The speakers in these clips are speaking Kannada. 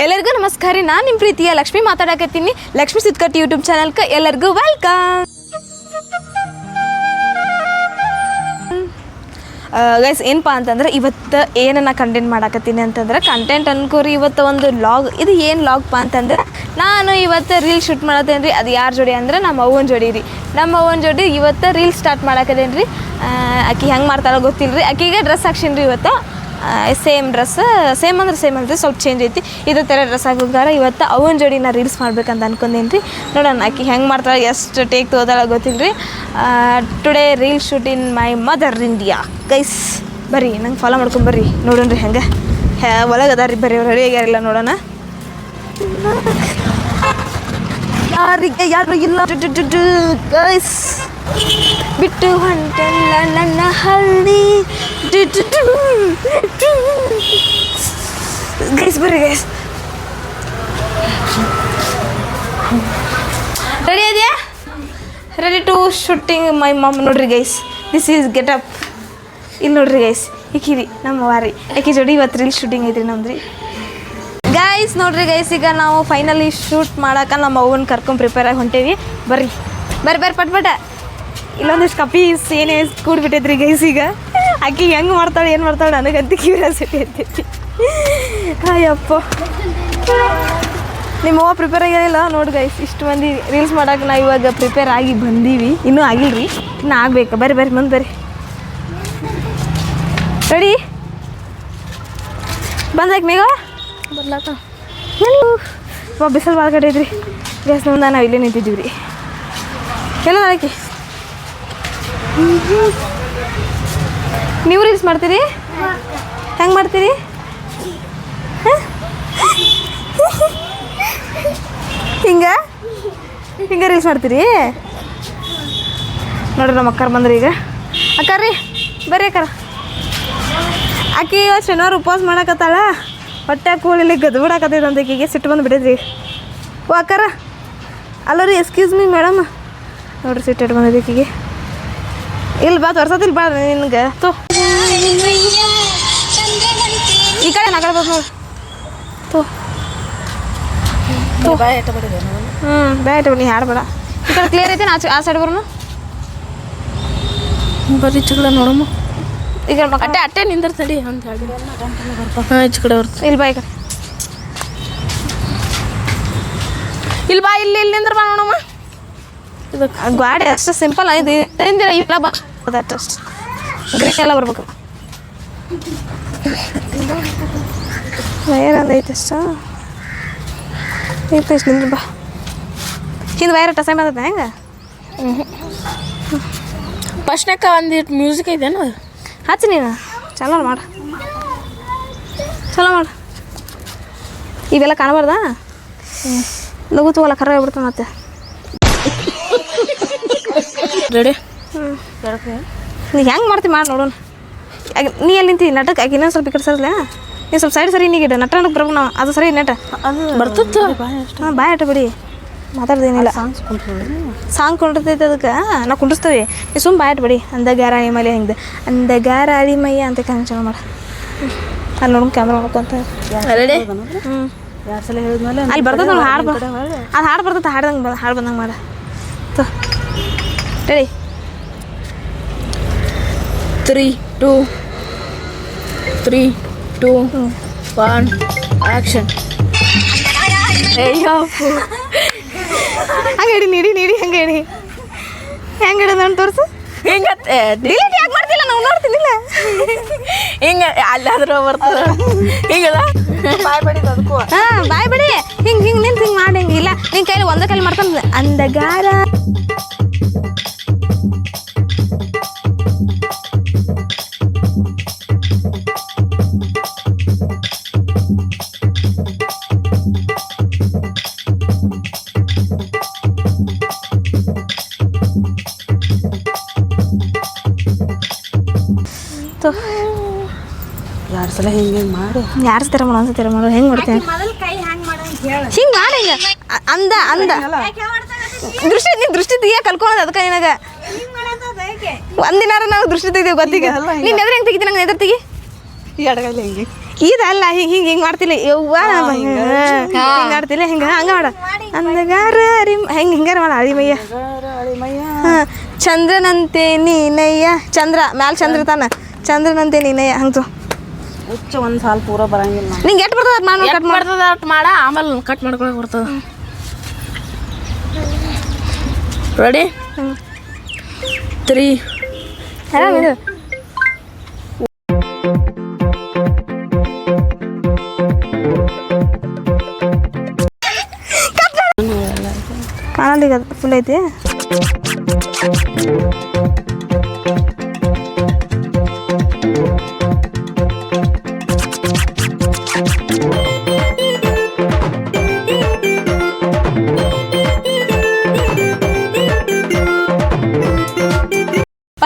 ಎಲ್ಲರಿಗೂ ನಮಸ್ಕಾರ ರೀ. ನಾನು ನಿಮ್ಮ ಪ್ರೀತಿಯ ಲಕ್ಷ್ಮಿ ಮಾತಾಡಕತ್ತೀನಿ. ಲಕ್ಷ್ಮಿ ಸುತ್ಕಟ್ಟಿ ಯೂಟ್ಯೂಬ್ ಚಾನಲ್ಗೆ ಎಲ್ಲರಿಗೂ ವೆಲ್ಕಮ್ ಗೈಸ್ ಏನಪ್ಪ ಅಂತಂದ್ರೆ ಇವತ್ತು ಏನನ್ನ ಕಂಟೆಂಟ್ ಮಾಡಾಕತ್ತೀನಿ ಅಂತಂದ್ರೆ ಕಂಟೆಂಟ್ ಅನ್ಕೋರಿ, ಇವತ್ತು ಒಂದು ಲಾಗ್ ಇದು ಏನು ಲಾಗ್ಪ ಅಂತಂದ್ರೆ ನಾನು ಇವತ್ತು ರೀಲ್ ಶೂಟ್ ಮಾಡತ್ತೇನೆ ರೀ ಅದು ಯಾರ ಜೋಡಿ ಅಂದ್ರೆ ನಮ್ಮ ಅವ್ವನ ಜೋಡಿ ರೀ. ನಮ್ಮ ಅವ್ವನ ಜೋಡಿ ಇವತ್ತು ರೀಲ್ ಸ್ಟಾರ್ಟ್ ಮಾಡಾಕತ್ತೇನೆ ರೀ ಆಕಿ ಹೆಂಗೆ ಮಾಡ್ತಾರೋ ಗೊತ್ತಿಲ್ಲ ರೀ ಆಕಿಗೆ ಡ್ರೆಸ್ ಹಾಕ್ಸೀನಿ ರೀ ಇವತ್ತು. ಸೇಮ್ ಡ್ರೆಸ್ ಸೇಮ್ ಅಂದ್ರೆ ಸೇಮ್ ಅಂದ್ರೆ ಸ್ವಲ್ಪ ಚೇಂಜ್ ಐತಿ. ಇದೇ ಥರ ಡ್ರೆಸ್ ಆಗೋಗಾರ ಇವತ್ತು ಅವನ ಜೋಡಿ ನಾ ರೀಲ್ಸ್ ಮಾಡ್ಬೇಕಂತ ಅನ್ಕೊಂಡೇನಿ ರೀ ನೋಡೋಣ ಆಕಿ ಹೆಂಗೆ ಮಾಡ್ತಾಳೆ, ಎಷ್ಟು ಟೇಕ್ ತೋದಾಳ ಗೊತ್ತಿಲ್ಲ ರೀ today reel shoot in my mother India guys ಬರ್ರಿ, ನಂಗೆ ಫಾಲೋ ಮಾಡ್ಕೊಂಡು ಬರ್ರಿ. ನೋಡೋಣ ರೀ ಹೆಂಗೆ. ಹ್ಯಾ ಒಳಗೆ ರೀ ಬರ್ರಿ, ಅವ್ರು ರೆಡಿ ಆಗ್ಯಾರಿಲ್ಲ ನೋಡೋಣ. ಯಾರಿಗೆ, ಯಾರು ಇಲ್ಲ. ಗೈಸ್ ಬಿಟ್ಟು ಹೊಂಟಲ್ಲ ನನ್ನ ಹಳ್ಳಿ. ಗೈಸ್ ಬರ್ರಿ ಗೈಸ್ ರೆಡಿ ಇದೆಯಾ? Ready to shooting my mom ನೋಡ್ರಿ guys this is get up ಇಲ್ಲಿ ನೋಡ್ರಿ ಗೈಸ್ ಈಕಿರಿ, ನಮ್ಮ ವಾರಿ. ಯಾಕೆ ಜೋಡಿ ಇವತ್ತು ರೀಲ್ ಶೂಟಿಂಗ್ ಐತ್ರಿ ನಮ್ದು ಗೈಸ್ ನೋಡ್ರಿ ಗೈಸ್ ಈಗ ನಾವು ಫೈನಲಿ ಶೂಟ್ ಮಾಡಕ್ಕೆ ನಮ್ಮ ಅವ್ವನ ಕರ್ಕೊಂಡು ಪ್ರಿಪೇರ್ ಆಗಿ ಹೊಂಟೇವಿ. ಬರ್ರಿ. ಬರ್ರಿ ಬರ್ರಿ ಪಟ. ಇಲ್ಲೊಂದಿಷ್ಟು ಕಪೀಸ್ ಏನೇ ಕೂಡ್ಬಿಟ್ಟೈತ್ರಿ ಗೈಸ್ ಈಗ. ಅಕ್ಕಿ ಹೆಂಗೆ ಮಾಡ್ತಾಳೆ ಏನು ಮಾಡ್ತಾಳೆ ನನಗಂತ ಕ್ಯೂರಿಯಾಸಿಟಿ ಅಂತೈತಿ ಅಯ್ಯಪ್ಪ. ನಿಮ್ಮ ಅವ್ವ ಪ್ರಿಪೇರ್ ಆಗಿರಲಿಲ್ಲ ನೋಡಿ ಗೈಸ್ ಇಷ್ಟು ಮಂದಿ ರೀಲ್ಸ್ ಮಾಡಕ್ಕೆ ನಾವು ಇವಾಗ ಪ್ರಿಪೇರ್ ಆಗಿ ಬಂದೀವಿ. ಇನ್ನೂ ಆಗಿಲ್ರಿ. ಇನ್ನೂ ಆಗ್ಬೇಕು. ಬರ್ರಿ ಬರ್ರಿ ಮುಂದೆ ಬರ್ರಿ. ರೆಡಿ ಬಂದಾಕ ಮೇಘ? ಬರ್ಲಾಕ ಬಿಸಿಲು ಭಾಳ ಕಡೆ ಐತ್ರಿ ಗ್ಯಾಸ್ ಮುಂದೆ ನಾವು ಇಲ್ಲೇ ನಿಂತಿದ್ದೀವಿ ರೀ ಎಲ್ಲ ಆಕಿ ನೀವು ರೀಲ್ಸ್ ಮಾಡ್ತೀರಿ? ಹೆಂಗೆ ಮಾಡ್ತೀರಿ? ಹಿಂಗೆ? ಹಿಂಗೆ ರೀಲ್ಸ್ ಮಾಡ್ತೀರಿ? ನೋಡ್ರಿ ನಮ್ಮ ಅಕ್ಕಾರ ಬಂದ್ರಿ ಈಗ. ಅಕ್ಕಾರ ರೀ, ಬರ್ರಿ ಅಕ್ಕಾರ. ಆಕಿ ಶನಿವಾರ ಉಪವಾಸ ಮಾಡಕತ್ತಾಳ. ಹೊಟ್ಟೆ ಕೂಳಿಲಿ ಗದ್ದು ಬಿಡಾಕತ್ತೈತೆ ಅಂತ ಸಿಟ್ಟು ಬಂದು ಬಿಡಿದ್ರಿ ಓ ಅಕ್ಕಾರ, ಅಲ್ಲ ರೀ ಎಕ್ಸ್ಕ್ಯೂಸ್ ಮೀ ಮೇಡಮ್ ನೋಡ್ರಿ ಸಿಟ್ಟು ಈಕಿಗೆ ಇಲ್ಲಿ ಬಾ ತೋರ್ಸತಿಲ್ ಬಾ ನಿನ್ಗೆ. ತೋ. ಈ ಕಡೆ ನಾ ಕಡೆ ನೋಡಿ. ತೋ. ಹ್ಞೂ ಬ್ಯಾಟ್ ನೀ ಹಾಡ್ಬೇಡ ಈ ಕಡೆ ಕ್ಲಿಯರ್ ಐತೆ ನಾ ಆ ಸೈಡ್ ಬರೋಣ ಬರ್ರಿ ಕಡೆ ನೋಡಮ್ಮ. ಈಗ ಅಟ್ಟೆ ಅಟ್ಟೆ ನಿಂದರ್ ತಡಿ ಅಂತ ಹೇಳಿ. ಹಾಂ ಈಚೆ ಕಡೆ ಬರ್ತ ಇಲ್ಲಿ ಬಾ ಈ ಕಡೆ. ಇಲ್ಲಿ ಬಾ ಇಲ್ಲಿ ಇಲ್ಲಿ ನಿಂದ್ರ ಬಾ ನೋಡಮ್ಮ. ಆ ಗಾಡಿ ಅಷ್ಟು ಸಿಂಪಲ್ ಆಗಿದೆ. ಇಲ್ಲ ಬಾ. ಅದಷ್ಟು ಗ್ರೀನ್ ಎಲ್ಲ ಬರ್ಬೇಕು ವೈರ್ ಅದೈತೆ ಅಷ್ಟ ಐತೆ ಅಷ್ಟು ನಿಂದ್ರ ಬಾ ಹಿಂದೆ ವೈರ್ ಟಸೈಮ್ ಬಂದೈತೆ ಹೆಂಗೆ? ಫಸ್ಟ್ನಾಗ ಒಂದಿಟ್ಟು ಮ್ಯೂಸಿಕ್ ಐತೇನು ಹಚ್ಚಿ ನೀನು. ಚಲೋ ಮಾಡು. ಚಲೋ ಮಾಡು. ಇವೆಲ್ಲ ಕಾಣಬಾರ್ದಾ? ಲಗು ತಗೋಲ್ಲ ಖರ ಆಗ್ಬಿಡ್ತಾನೆ ಮತ್ತೆ. ರೆಡಿ ನೀ ಹೆಂಗೆ ಮಾಡ್ತಿ ಮಾಡಿ ನೋಡೋಣ. ಆಗ- ನೀ ಎಲ್ಲಿ ನಿಂತಿ? ನಟಕ್ಕೆ ಆಕೆ ಇನ್ನೊಂದು ಸ್ವಲ್ಪ ಈ ಕಡೆ ನೀ ಸ್ವಲ್ಪ ಸೈಡ್ ಸರಿ ನೀಗಿಡ. ನಟನಕ್ಕೆ ಬರ್ಬೇಕು ನಾವು. ಅದು ಸರಿ ನೆಟ. ಬರ್ತಿತ್ತು. ಹಾಂ ಬಾಯ್ ಅಟ ಬಿಡಿ. ಮಾತಾಡ್ದೇನಿಲ್ಲ. ಸಾಂಗ್ ಕೊಂಡಿರ್ತೈತೆ ಅದಕ್ಕೆ. ನಾವು ಕುಂಡಿಸ್ತೇವೆ ನೀ ಸುಮ್ಮ ಬಾಯ್ ಬಿಡಿ. ಅಂದ ಗ್ಯಾರ ಮಲೆ ಹಿಂಗೆ ಅಂದ ಗ್ಯಾರ ಮಯ್ಯ ಅಂತ ಕಂಗೆ ಚಲೋ ಮಾಡ. ಅಲ್ಲಿ ನೋಡ್ಕೊಂಡು ಕ್ಯಾಮ್ರಾ ನೋಡ್ಕೊಂತ ಹ್ಞೂ ಅಲ್ಲಿ ಬರ್ತದೆ ನೋಡಿ ಹಾಡು ಅದು ಹಾಡು ಬರ್ತದೆ ಹಾಡ್ದಂಗೆ ಹಾಡು ಬಂದಂಗೆ ಮಾಡ. Ready? Three two three two one action Ayyappa ಹಂಗೆ ಹಿಡಿ ನೀಡಿ ನೀಡಿ ಹಂಗೆ ಹಿಡಿ ಹೆಂಗೆ ಹಿಡಿದ ನಾನು ತೋರಿಸು ಹಿಂಗತ್ತೆ ಡಿಲೀಟ್ ಯಾಕೆ ಮಾಡ್ತಿಲ್ಲ? ನಾವು ನೋಡ್ತೀನಿಲ್ಲ ಹಿಂಗೆ ಅಲ್ಲಾದ್ರೂ ಬರ್ತದ. ಹಿಂಗಲ್ಲ? ಬಾಯ್ ಬಿಡಿ ಅದಕ್ಕೂ. ಹಾಂ ಬಾಯ್ ಬಿಡಿ. ಹಿಂಗೆ ಹಿಂಗೆ ನಿಂತು ಹಿಂಗೆ ಮಾಡಂಗಿಲ್ಲ ಹಿಂಗೆ ಇಲ್ಲ. ನಿನ್ನ ಕೈಲಿ ಒಂದೇ ಕೈಲಿ ಮಾಡ್ತಾನೆ ಅಂದಗಾರ. ಸಲ ಹಿಂಗೆ ಹಿಂಗೆ ಮಾಡಿ. ಯಾರು ಥರ ಮಾಡೋ ಅನ್ಸತ್ತೀರ ಮಾಡೋ ಹೆಂಗೆ ಮಾಡ್ತೇನೆ ಹಿಂಗೆ ಮಾಡಿ ಹಿಂಗೆ. ಅಂದ ಅಂದ. ದೃಷ್ಟಿ ನೀನು ದೃಷ್ಟಿ ತೆಗಿಯ ಕಲ್ಕೊಳೋದು ಅದಕ್ಕೆ ನಿನಗೆ? ಒಂದಿನಾರ ನಾವು ದೃಷ್ಟಿ ತೆಗಿದೀವಿ ಗೊತ್ತಿಗೆ ನೀನು ಎದ್ರ ಹೆಂಗೆ ತೆಗಿತೀನಿ ನಂಗೆ ಎದ್ರ ತೆಗಿ? ಎಡಗೈಲಿ ಹಿಂಗೆ? ಇದಲ್ಲ ಹಿಂಗೆ ಹಿಂಗೆ ಹಿಂಗೆ ಮಾಡ್ತಿಲ್ಲ. ಯವ್ವ ಹಿಂಗೆ ಮಾಡ್ತಿಲ್ಲ ಹಿಂಗೆ ಹಂಗೆ ಮಾಡ. ಅಂದಗಾರ ಅರಿ ಹೆಂಗೆ ಹಿಂಗಾರ ಮಾಡ ಅಳಿಮಯ್ಯ. ಚಂದ್ರನಂತೆ ನೀನಯ್ಯ. ಚಂದ್ರ ಮ್ಯಾಲ ಚಂದ್ರ ತಾನ ಚಂದ್ರನಂತೆ ನೀನಯ್ಯ ಹಂಗೆ ಹುಚ್ಚ ಒಂದು ಸಾಲ ಪೂರ ಬರಂಗಿಲ್ಲ ನಿಂಗೆ ಎಷ್ಟು ಬರ್ತದೆ ಮಾಡಿ ಕಟ್ ಮಾಡ್ತದ ಅಟ್ ಮಾಡ ಆಮೇಲೆ ಕಟ್ ಮಾಡ್ಕೊಳಕ್ ಬರ್ತದ. ರೆಡಿ ತ್ರೀ ಈಗ ಫುಲ್ ಐತಿ.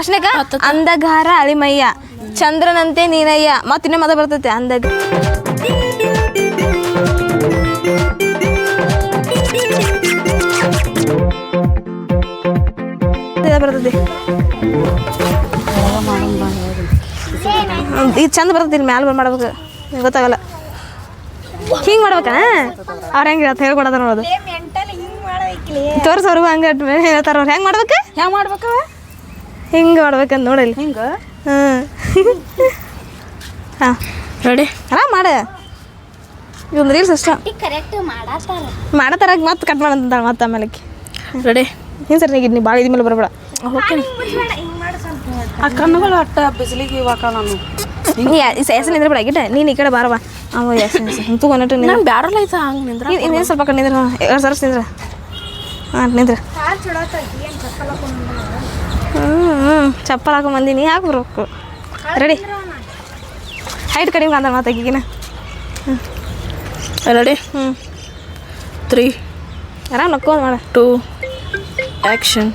ಫಸ್ಟ್ನೇಕ ಅಂದಗಾರ ಅಳಿಮಯ್ಯ ಚಂದ್ರನಂತೆ ನೀನಯ್ಯ ಮತ್ತಿನ್ನೇ ಮದ ಬರ್ತೈತೆ ಅಂದಗ. ಇದು ಬರ್ತೈತಿ. ಇದು ಚಂದ ಬರ್ತೈತಿ ಇಲ್ಲಿ ಮ್ಯಾಲ ಬಂದು ಮಾಡ್ಬೇಕು. ಗೊತ್ತಾಗಲ್ಲ. ಹಿಂಗೆ ಮಾಡ್ಬೇಕಾ ಅವ್ರು ಹೆಂಗೆ ಹೇಳ್ತ ಹೇಳ್ಕೊಡೋದ ನೋಡೋದು. ತೋರ್ಸ್ ಅವ್ರಿಗೂ ಹಂಗೆ ಹೇಳ್ತಾರ ಅವ್ರು. ಹೆಂಗೆ ಮಾಡ್ಬೇಕು? ಹೆಂಗೆ ಮಾಡ್ಬೇಕವ ಹಿಂಗೆ ಮಾಡ್ಬೇಕಂತ ನೋಡಲ್ಲ. ಹಿಂಗೆ? ಹಾಂ. ಹಾಂ. ರೆಡಿ? ಆರಾಮ್ ಮಾಡ. ಇದೊಂದು ರೀಲ್ಸ್ ಅಷ್ಟ. ಕರೆಕ್ಟ್ ಮಾಡತ್ತಾರ. ಮತ್ತೆ ಕಟ್ ಮಾಡಂತ ಮತ್ತೆ ಆಮೇಲೆ ರೆಡಿ? ಹಿಂಗೆ ಸರ್ ನೀ ಭಾಳ ಇದ್ಮೇಲೆ ಬರಬೇಡ. ಆ ಕಣ್ಣುಗಳು ಅಟ್ಟ ಬಿಸಿಲಿಗೆ ಇವಾಕ ನಾನು. ನೀ ಹೆಸರು ನಿಂದ್ರ ಬಿಡ ಗಿಟ್ಟ. ನೀನು ಈ ಕಡೆ ಬಾರವ ಅವ ಹೆಸರು ಹಿಂಗೆ ತಗೊಂಡಿಟ್ಟು ನಿಂದ್ರ ಬ್ಯಾರಲ್ಲ ಐತ ಹಂಗೆ ನಿಂದ್ರ? ಇನ್ನೇನು ಸ್ವಲ್ಪ ಕಡೆ ನಿಂದ್ರ ಎರಡು ಸರ್ಸ್ ನಿಂದ್ರ. ಹಾಂ ನಿಂದ್ರ. ಚಪ್ಪಲ್ ಹಾಕೊಂಡ್ ಬಂದಿನಿ ಯಾಕೆ ಬರ್ಬೇಕು? ರೆಡಿ ಹೈಟ್ ಕಡಿಮೆ ಕಾಂತ ಮಾತಾಗಿನ ರೆಡಿ ಹ್ಞೂ ತ್ರೀ ಆರಾಮ್ ನಕ್ಕೋದು ಮಾಡ. ಟೂ ಆ್ಯಕ್ಷನ್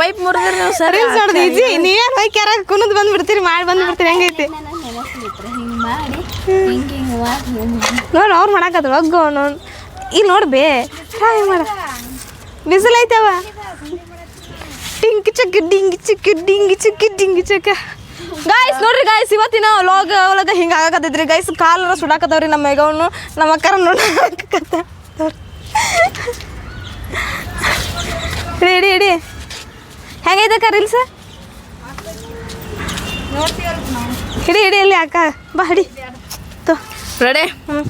ಪೈಪ್ ಮುರಿದ್ರೆ ನೀವು ಸರಿ ರೀಲ್ಸ್ ಇಜಿ ನೀವೇನು ಹೋಗಿ ಕ್ಯಾರ ಕುನದ್ ಬಂದು ಬಿಡ್ತೀರಿ ಮಾಡಿ ಬಂದು ಬಿಡ್ತೀರಿ ಹೆಂಗೈತಿ? ನೋಡಿ ಅವ್ರು ಮಾಡಾಕತ್ರ ಒಗ್ಗೋ ನೋಡು. ಇಲ್ಲಿ ನೋಡು ಬೇ ಟ್ರೈ ಮಾಡ. ಬಿಸಿಲು ಐತವ ಟಿಂಗ್ ಚಕ್ ಡಿಂಗ್ ಚಿಕ್ ಡಿಂಗ್ ಚಿಕ್ ಡಿಂಗ್ ಚಕ್ ಗಾಯ್ಸ್ ನೋಡ್ರಿ ಗಾಯ್ಸ್ ಇವತ್ತಿನ ಲಾಗ್ ಒಳಗೆ ಹಿಂಗೆ ಆಗಕತ್ತೈತ್ರಿ. ಗಾಯ್ಸ್ ಕಾಲರ ಸುಡಾಕತ್ತವ್ರಿ ನಮ್ಮ ಮೇಗವನು. ನಮ್ಮ ಅಕ್ಕರ ನೋಡಕತ್ತ ರೆಡಿ ರೆಡಿ ಹೆಂಗೈತಕ್ಕ ರೀಲ್ಸ್? ಹಿಡಿ ಹಿಡಿ ಅಲ್ಲಿ ಅಕ್ಕ. ಬಾ ಹಿಡಿ. ತೋ. ರೆಡಿ ಹ್ಞೂ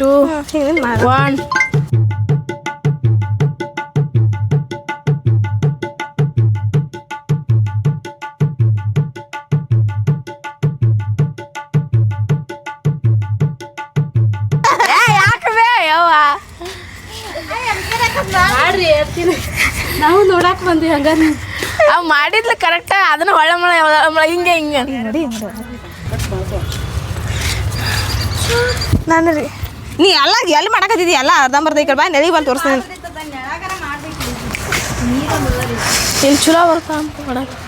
ಟೂ ಒನ್ ನೋಡಾಕ್ ಬಂದ್ವಿ ಹಂಗಾರ ಅವ್ ಮಾಡಿದ್ಲ ಕರೆಕ್ಟ್ ಅದನ್ನ ಹೊಳೆ ಮಳೆ ಮಳೆ ಹಿಂಗೆ ಹಿಂಗೆ. ನೋಡಿ ನಾನು ರೀ. ನೀ ಎಲ್ಲ ಎಲ್ಲಿ ಮಾಡಕತ್ತಿದ್ದಿ? ಎಲ್ಲ ಅರ್ಧಂಬರ್ಧ ಈ ಕಡೆ ಬಾ ನೆಲಿ ಬಂದು ತೋರಿಸ್ತೀನಿ. ಇಲ್ಲಿ ಚಲೋ ಬರ್ತಾ ಅಂತ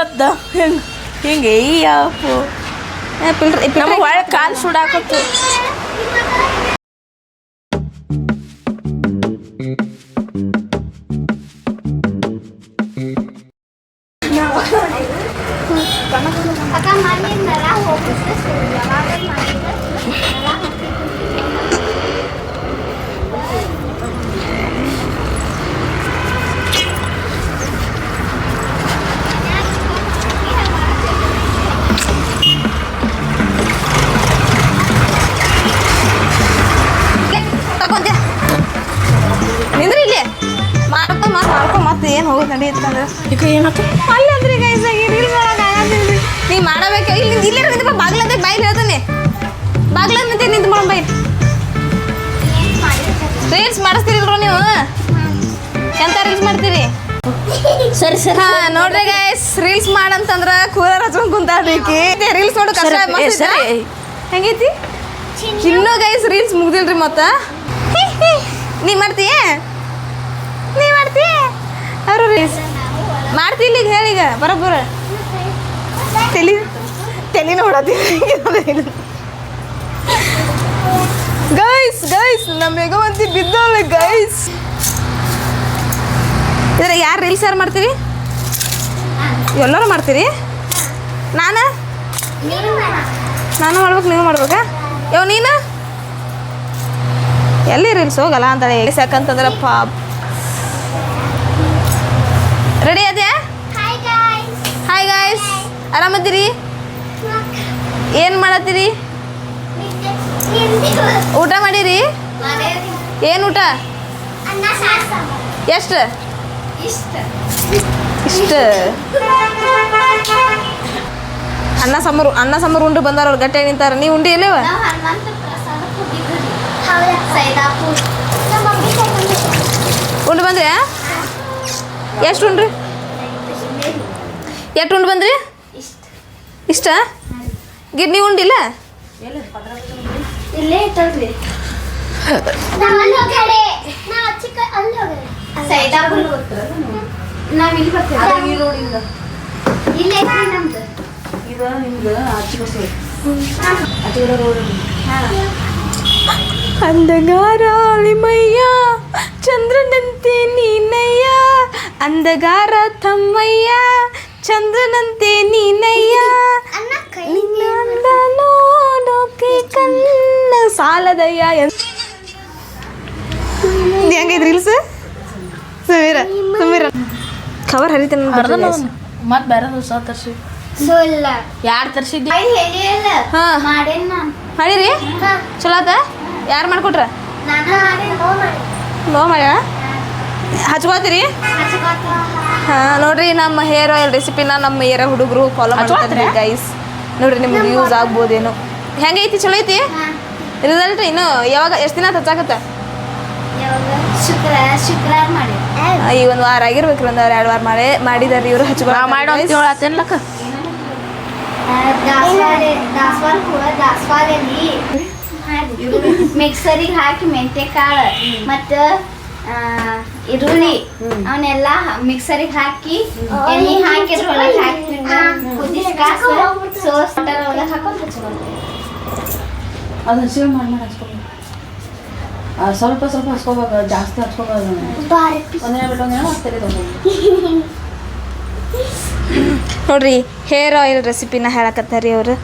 ಗೊತ್ತ ಹಿಂಗೆ? ಹಿಂಗೆ? ಅಯ್ಯಪ್ಪು ಫಿಲ್ಟ್ರ್ ನಮ್ಮ ಒಳಗೆ ಕಾಲು ಸುಡಾಕತ್ತು ಹೋಗೋದು ಈಗ ಅಲ್ಲಿ ಅಂದ್ರೆ ಈಗ ಇಸಾಗಿ ರೀಲ್ ಮಾಡಕ್ಕೆ ನೀ ಮಾಡಬೇಕು ಇಲ್ಲಿ ಇಲ್ಲಿ ನಿಂತ ಬಾಗ್ಲದ ಬೈಲ್ ಹೇಳ್ತಾನೆ ಬಾಗ್ಲದ ನಿಂತ ನಿಂತು ಮಾಡೋ ಬೈ ರೀಲ್ಸ್ ಮಾಡಿಸ್ತೀರಿಲ್ರು ನೀವು? ಎಂತ ರೀಲ್ಸ್ ಮಾಡ್ತೀರಿ? ಸರಿ ಸರಿ. ನೋಡ್ರಿ ಗೈಸ್ ರೀಲ್ಸ್ ಮಾಡಂತಂದ್ರ ಕೂಲರ್ ಹಚ್ಕೊಂಡ್ ಕುಂತಾಳ್ರಿ ರೀಲ್ಸ್ ನೋಡು ಕಷ್ಟ. ಹೆಂಗೈತಿ? ಇನ್ನೂ ಗೈಸ್ ರೀಲ್ಸ್ ಮುಗ್ದಿಲ್ರಿ ಮತ್ತ? ನೀ ಮಾಡ್ತೀಯ? ಅವರು ಮಾಡ್ತಿ ಈಗ ಹೇಳೀಗ ಬರೋಬ್ಬರ ತಲಿ ತಲೆ ನೋಡತ್ತೀನಿ ಗೈಸ್ ಗೈಸ್ ನಮ್ಮ ಮೆಗವಂತಿ ಬಿದ್ದವಳೆ ಗೈಸ್ ಇದ್ರೆ ಯಾರು ರೀಲ್ಸ್ ಯಾರು ಮಾಡ್ತೀರಿ? ಎಲ್ಲರೂ ಮಾಡ್ತೀರಿ? ನಾನು? ನಾನು ಮಾಡ್ಬೇಕು ನೀವು ಮಾಡ್ಬೇಕಾ? ಯಾವ ನೀನು? ಎಲ್ಲಿ ರೀಲ್ಸ್ ಹೋಗಲ್ಲ ಅಂತಾಳೆ. ಯಾಕಂತಂದ್ರೆ ಪಾಪ್. ರೆಡಿ ಅದೇ ಹಾಯ್ ಗಾಯ್ಸ್ ಆರಾಮದ್ದೀರಿ? ಏನು ಮಾಡತ್ತೀರಿ? ಊಟ ಮಾಡಿರಿ? ಏನು ಊಟ? ಎಷ್ಟು? ಇಷ್ಟ. ಅನ್ನ ಸಾಂಬಾರು ಅನ್ನ ಸಾಂಬಾರು ಉಂಡು ಬಂದಾರ ಅವ್ರು ಗಟ್ಟೆ ನಿಂತಾರ. ನೀವು ಉಂಡಿ ಇಲ್ಲವ ಉಂಡು ಬಂದ್ರಿ ಎಷ್ಟು ಉಂಡ್ರಿ? ಎಷ್ಟು ಉಂಡು ಬಂದ್ರಿ? ಇಷ್ಟ. ಗಿಡ್ ನೀವು ಉಂಡಿಲ್ಲ ಇದು. ನಿಮ್ದು. ಆಚೆ ಬಸ್ಸು ಆಚೆ ಕಡೆ ರೋಡ್ ಅಂದಗಾರಾಳಿಮಯ್ಯ ಚಂದ್ರನಂತೆ ನೀನಯ್ಯ. ಅಂದಗಾರ ತಮ್ಮಯ್ಯ ಚಂದ್ರನಂತೆ ನೀನಯ್ಯ. ನೋಡೋಕೆ ಕಣ್ಣ ಸಾಲದಯ್ಯ ಹೆಂಗೈತೆ ರೀಲ್ಸ್? ಸುಮೀರ ಸುಮೀರ. ಕವರ್ ಹರಿತೇನೆ ಮತ್ತೆ ಬೇರೆ ದಿವಸ ತರ್ಸಿ. ಯಾರು ತರ್ಸಿದ್ದಿ? ಬಾಯ್ ಹೇಳಿಯಲ್ಲ. ಹಾ. ಮಾಡೇನ್ ನಾನು? ಮಾಡಿರಿ? ಹಾ. ಚಲೋ ಆತ? ಯಾರು ಮಾಡ್ಕೊಟ್ರ? ಲೋ ಮಾಡ ಮಾಡ್ಯಾಳ ಹಚ್ಕೋತೀರಿ? ಹಾಂ ನೋಡ್ರಿ ನಮ್ಮ ಹೇರ್ ಆಯಿಲ್ ರೆಸಿಪಿನ ನಮ್ಮ ಏರ ಹುಡುಗರು ಫಾಲೋ ಮಾಡ್ತಾರೆ ಗೈಸ್ ನೋಡ್ರಿ ನಿಮ್ಗೆ ಯೂಸ್ ಆಗ್ಬೋದೇನು. ಹೆಂಗೈತಿ? ಚಲೋ ಐತಿ? ರಿಸಲ್ಟ್ ಇನ್ನು ಯಾವಾಗ ಎಷ್ಟು ದಿನ ಹಚ್ಚಾಕತ್ತ? ಯಾವಾಗ? ಶುಕ್ರ ಶುಕ್ರವಾರ ಮಾಡಿ ಈಗ ಒಂದು ವಾರ ಆಗಿರ್ಬೇಕ್ರಿ ಒಂದು ವಾರ ಎರಡು ವಾರ ಮಾಡಿ ಮಾಡಿದಾರೆ ಇವರು ನಾ ಮಾಡಿ ಒಂದು ದಾಸವಾಳ ಹೂವ ಮಿಕ್ಸರಿಗೆ ಹಾಕಿ ಮೆಂತೆ ಕಾಳು ಮತ್ತು ಈರುಳ್ಳಿ ಅವನ್ನೆಲ್ಲ ಮಿಕ್ಸರಿಗೆ ಹಾಕಿ ಎಣ್ಣೆ ಹಾಕಿ ಅದ್ರೊಳಗೆ ಹಾಕ್ಬಿಟ್ಟು ಕುದಿಸಿ ಕಾಸು ಸೋಸ್ ಒಳಗೆ ಹಾಕೊಂಡು ಹಚ್ಕೊಳ್ತೀವಿ. ಅದು ಹಸಿವೆ ಮಾಡಿ ಮಾಡಿ ಹಚ್ಕೋಬೇಕು. ಸ್ವಲ್ಪ ಸ್ವಲ್ಪ ಹಚ್ಕೋಬೇಕು ಜಾಸ್ತಿ ಹಚ್ಕೋಬಾರ್ದು. ಒಂದಿನ ಬಿಟ್ಟು ಒಂದಿನ ಮತ್ತೆ ನೋಡ್ರಿ ಹೇರ್ ಆಯಿಲ್ ರೆಸಿಪಿನ ಹೇಳಕತ್ತಾರಿ ಅವರು.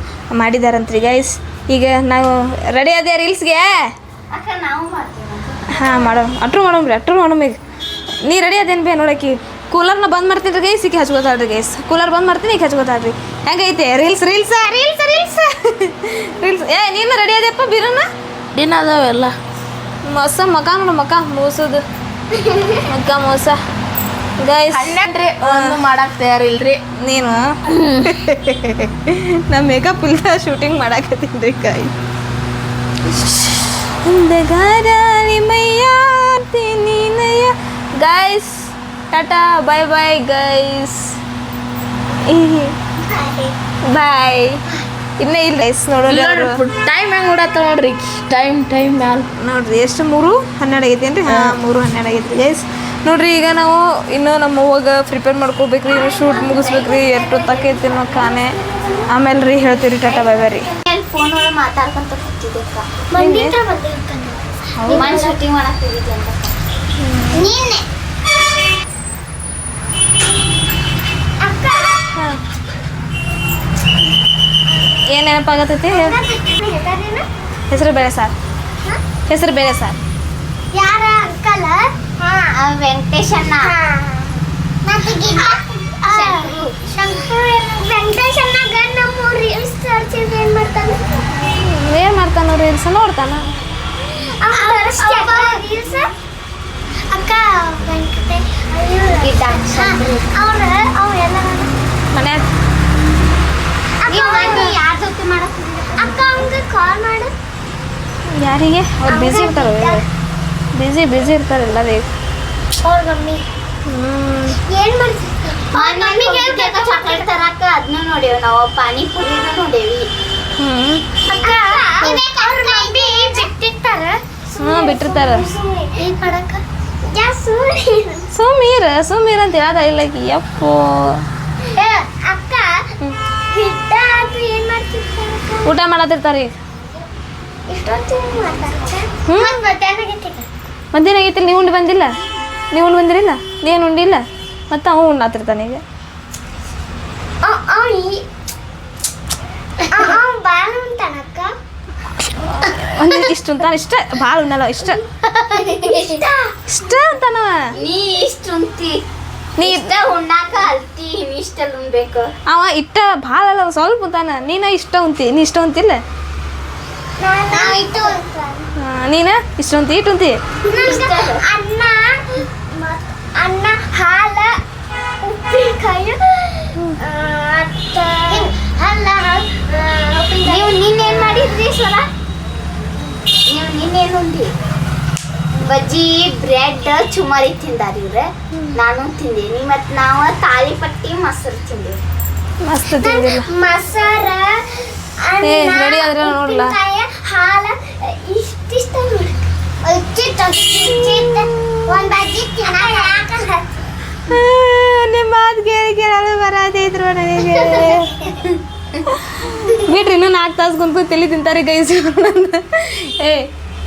ಮಾಡಿದಾರಂತ್ರಿ ಗೈಸ್ ಈಗ ನಾವು ರೆಡಿ ಅದೇ ರೀಲ್ಸ್ಗೆ ಹಾಂ ಮಾಡೋಣ. ಅಟ್ರು ಮಾಡೋಣ ರೀ ಅಟ್ರು ಮಾಡೋಣ ಈಗ. ನೀ ರೆಡಿ ಅದೇನು ಬೇ ನೋಡಕ್ಕೆ? ಕೂಲರ್ನ ಬಂದ್ ಮಾಡ್ತೀನಿ ರೀ ಗೈಸ್ ಈಗ ಹಚ್ಕೋತಾಳ್ರಿ ಗೈಸ್ ಕೂಲರ್ ಬಂದ್ ಮಾಡ್ತೀನಿ ಈಗ ಹಚ್ಕೋತಾಳ್ರಿ. ಹೆಂಗೈತೆ? Reels reels reels reels reels ಏ ನೀನು ರೆಡಿ ಅದೇಪ್ಪ ಬಿರೋಣ ದಿನ ಅದಾವೆಲ್ಲ. ಮೋಸ ಮಕ ನೋಡು ಮಕ ಮೋಸದು. ಮಕ್ಕ ಮೋಸ. ಗೈಸ್ ಹನ್ನೆರಡ್ರಿ ಒಂದು ಮಾಡಕ್ ತಯಾರಿಲ್ರಿ. ನೀನು? ನಾ ಮೇಕಪ್ ಇಲ್ಲ ಶೂಟಿಂಗ್ ಮಾಡಾಕತ್ತೀನಿ ರೀ ಕಾಯಿ guys tata bye bye guys bye ಇನ್ನೇ ಇಲ್ಲ ಗೈಸ್ ನೋಡೋಣ ಟೈಮ್ ಹೆಂಗ್ ನೋಡತ್ತ ನೋಡ್ರಿ ಟೈಮ್ ಟೈಮ್ ಮ್ಯಾಲ. ನೋಡ್ರಿ ಎಷ್ಟು ಮೂರು ಹನ್ನೆರಡು ಆಗೈತಿ ಹಾ ಹಾಂ ಮೂರು ಹನ್ನೆರಡು ಆಗೈತಿ ಗೈಸ್ ನೋಡ್ರಿ ಈಗ ನಾವು ಇನ್ನೂ ನಮ್ಮ ಅವ್ವಾಗ ಪ್ರಿಪೇರ್ ಮಾಡ್ಕೋಬೇಕ್ರಿ ಇನ್ನು ಶೂಟ್ ಮುಗಿಸ್ಬೇಕ್ರಿ ಎಷ್ಟು ತಕ್ಕೈತಿ ಅನ್ನೋ ಕಾನೆ. ಆಮೇಲೆ ರೀ ಹೇಳ್ತೀವಿ ಟಾಟಾ ಬಾಯ್ ಬಾಯ್ ರೀ. ಫೋನ್ ಒಳಗೆ ಮಾತಾಡ್ಕೊಂತ ಶೂಟಿಂಗ್ ಹೋಗಿದ್ದೆ ಅಂತ ಏನು? ಹೆಸರು ಬೇಳೆ ಸಾರ್ ಹೆಸರು ಬೇಳೆ ಸಾರ್. ಯಾರ ಅಂಕಲ್? ವೆಂಕಟೇಶ್ ಅಣ್ಣ ವೆಂಕಟೇಶ್ ಅಣ್ಣಗ ನಮ್ಮ ರೀಲ್ಸ್ ತೋರಿಸಿದ್ ಏನು ಮಾಡ್ತಾನೆ? ಏನು ಮಾಡ್ತಾನ ರೀಲ್ಸ್ ನೋಡ್ತಾನ. ರೀಲ್ಸ್ ಅಕ್ಕ ವೆಂಕಟೇಶ್. ಅವ್ರ ಅವ್ರೆಲ್ಲ ಮನ್ಯಾಗ ಯಾರ ಜೊತೆ ಮಾಡಕ್ ಅಕ್ಕ ಅವ್ನಿಗೆ ಕಾಲ್ ಮಾಡು. ಯಾರಿಗೆ? ಅವ್ರು ಬಿಸಿ ಇರ್ತಾರೆ ಬ್ಯುಸಿ ಬಿಸಿ ಇರ್ತಾರಲ್ಲ ಎಲ್ಲರೂ ಅವ್ರ ಮಮ್ಮಿ. ಹ್ಞೂ ಏನ್ ಮಾಡ್ತೀವಿ ಮಮ್ಮಿಗೆ ಹೇಳ್ಬೇಕು ಚಾಕ್ಲೇಟ್ ತರಕ ಅದನ್ನ ನೋಡೇವಿ ನಾವು. ಪಾನಿಪುರಿನ ನೋಡೇವಿ. ಹ್ಞೂ ಅಕ್ಕ ಅವ್ರ ಮಮ್ಮಿ ಬಿಟ್ಟಿರ್ತಾರ? ಹ್ಞೂ ಬಿಟ್ಟಿರ್ತಾರ. ಈ ಪಡಕ ಸುಮೀರ್ ಸುಮೀರ್ ಅಂತ ಹೇಳದ ಇಲ್ಲ. ಯಪ್ಪೋ. ಅಕ್ಕ ಮಾಡ್ತಿರ್ತಾರ ಊಟ ಮಾಡತ್ತಿರ್ತಾರ ಈಗ. ಇಷ್ಟೊತ್ತಿಗೆ ಆಗೈತಿಲ್ಲ ನೀವು ಉಂಡು ಬಂದಿಲ್ಲ? ನೀವು ಉಂಡು ಬಂದಿರಿಲ್ಲ? ನೀನು ಉಂಡಿಲ್ಲ? ಮತ್ತೆ ಅವ ಉಣ್ಣಾತಿರ್ತಾನೆ ಈಗ. ಒಂದು ಇಷ್ಟು ಅಂತಾನ ಇಷ್ಟ? ಭಾಳ ಉಣ್ಣಲ್ಲ ಇಷ್ಟ. ಇಷ್ಟ. ಅಂತಾನವ ನೀ ಇಷ್ಟ ಉಂತಿ ನೀ ಇಷ್ಟ ಉಣ್ಣಾಕ ಅಲ್ತಿ ನೀ ಇಷ್ಟ ಉಣ್ಬೇಕು. ಅವ ಇಷ್ಟ ಭಾಳ ಅಲ್ಲ ಸ್ವಲ್ಪ ಅಂತಾನ ನೀನ ಇಷ್ಟ ಉಂತಿ ನೀ ಇಷ್ಟ ಉಂತಿಲ್ಲ ನಾನು ಇಟ್ಟು ಆ, ನೀನ? ಇಷ್ಟೊಂದು ಉಂತಿ ಇಟ್ಟು ಉಂತಿ ಅನ್ನ ಅನ್ನ ಹಾಲ ಉಪ್ಪಿನಕಾಯಿ ಅಲ್ಲ ನೀವು ನಿನ್ನೇನು ಮಾಡಿದ್ರಿ ಸ್ವರ ನೀವು ನಿನ್ನೇನು ಉಂಡಿ? ಬಜ್ಜಿ ಬ್ರೆಡ್ ಚುಮಾರಿ ತಿಂದಾರ ಇವ್ರೆ. ನಾನು ತಿಂದೀನಿ. ಮತ್ತು ನಾವು ತಾಲಿಪಟ್ಟಿ ಮೊಸರು ತಿಂದೀವಿ. ಮಸ್ತ್ ತಿಂದಿಲ್ಲ. ರೆಡಿ ಆದ್ರೆ ನೋಡ್ಲಾ? ಹಾಲ ಇಷ್ಟಿಷ್ಟ ತಿನ್ನಕ ಆ, ನಿಮ್ಮ ಮಾತು ಕೇಳಿ ಕೇಳಲು ಬರತೈತ್ರು ನನಗೆ. ಬಿಟ್ರಿ ಇನ್ನೂ ನಾಲ್ಕು ತಾಸು ಕುಂತು ತಲೆ ತಿಂತಾರೆ ಗೈಸ್ ಏ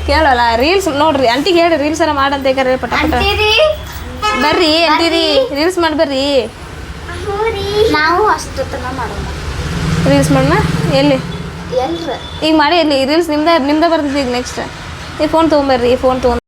ಕೇಳಲ್ಲ ರೀಲ್ಸ್ ನೋಡ್ರಿ ಅಂಟಿಗೆ ಹೇಳಿ ರೀಲ್ಸ್ ಎಲ್ಲ ಮಾಡಂತ ಕರೆ ಪಟ ಪಟ. ಬರ್ರಿ ಅಂತೀರಿ ರೀಲ್ಸ್ ಮಾಡಿ ಬರ್ರಿ. ನಾವು ಅಷ್ಟೊತ್ತನ ಮಾಡೋಣ ರೀಲ್ಸ್ ಮಾಡೋಣ ಎಲ್ಲಿ? ಈಗ ಮಾಡಿ ಇಲ್ಲಿ ರೀಲ್ಸ್ ನಿಮ್ದೇ ನಿಮ್ದೇ ಬರ್ತೈತಿ ಈಗ ನೆಕ್ಸ್ಟ್ ಈ ಫೋನ್ ತೊಗೊಂಬರ್ರಿ ಫೋನ್ ತೊಗೊಂಡ್